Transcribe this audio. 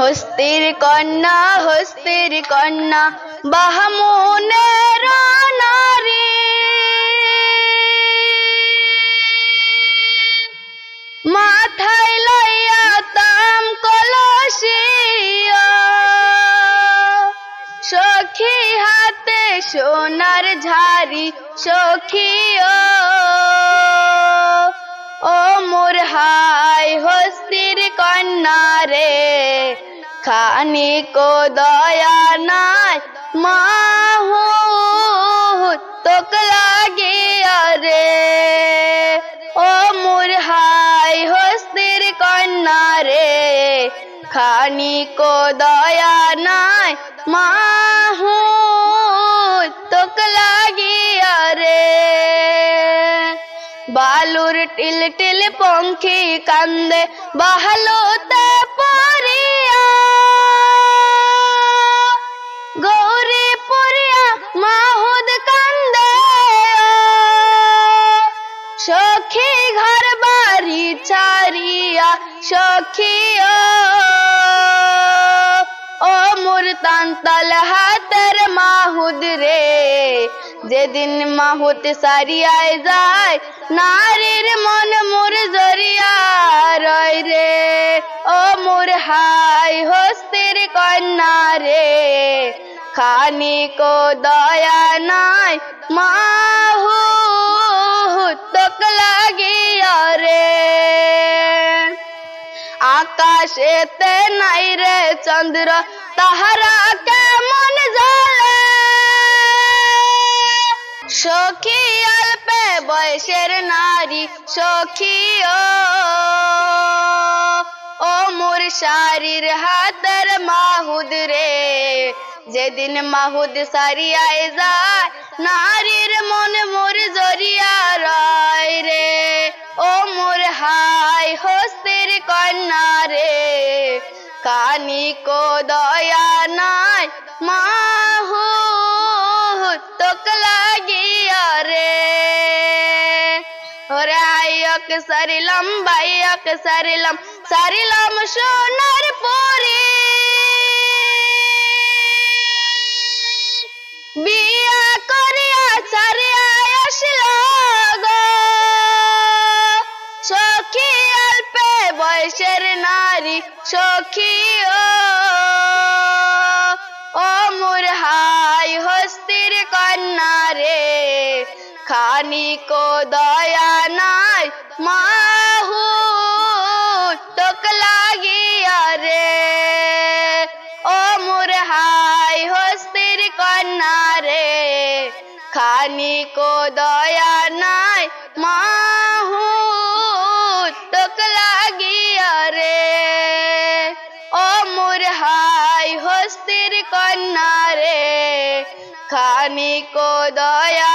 হস্তির কন্যা হস্তির কন্যা বাহমুনের নারী মাথায় লইয়া তাম কলসিয়া সখী হাতে সোনার ঝাড়ি সখীও। ও মোর হাই হস্তির কন্যা রে খানি কো দয়া নাই মাহু তোক লাগিয়া রে ও মোর হাই হস্তির কন্যা রে খানি কো দয়া নাই মাহু তোক লাগিয়া রে বালুর টিল টিল পঙ্খী কান্দে বাহলোতে পরিয়া সখী ঘর বাড়ি ছাড়িয়া সখিও ও। মোর তান্তল হাতের মাহুদ রে, যেদিন মাহুত সারিয়ায় যায়, নারীর মন মোর জরিয়া রয় রে। ও মোর হাই হস্তির কন্যা রে খানি কো দয়া নাই মাহু আকাশেতে নাই রে চন্দ্র, তাহারা কেমন জলে সখী অল্পে বয়সের নারী, সখী ও মোর শারীর হাতের মাহুদ রে। যেদিন মাহুদ সারিয়ায় যায়, নারীর মন মোর জরিয়া হস্তির কন্যা রে। কানি কো দয়া নাই মাহু তোক লাগিয়া রে। ওরে আয়ক সারিলাম বাইয়ক সারিলাম সারিলাম সোনার পরি। বিয়া করিয়া ছাড়িয়া আসল সখী বয়সের নারী সখী ও। মোর হাই হস্তির কন্যা রে খানি কো দয়া নাই মাহু, তোক লাগিয়া রে। ও মোর হাই হস্তির কন্যা রে খানি কো দয়া নাই মাহু কন্যা রে খানিক দয়া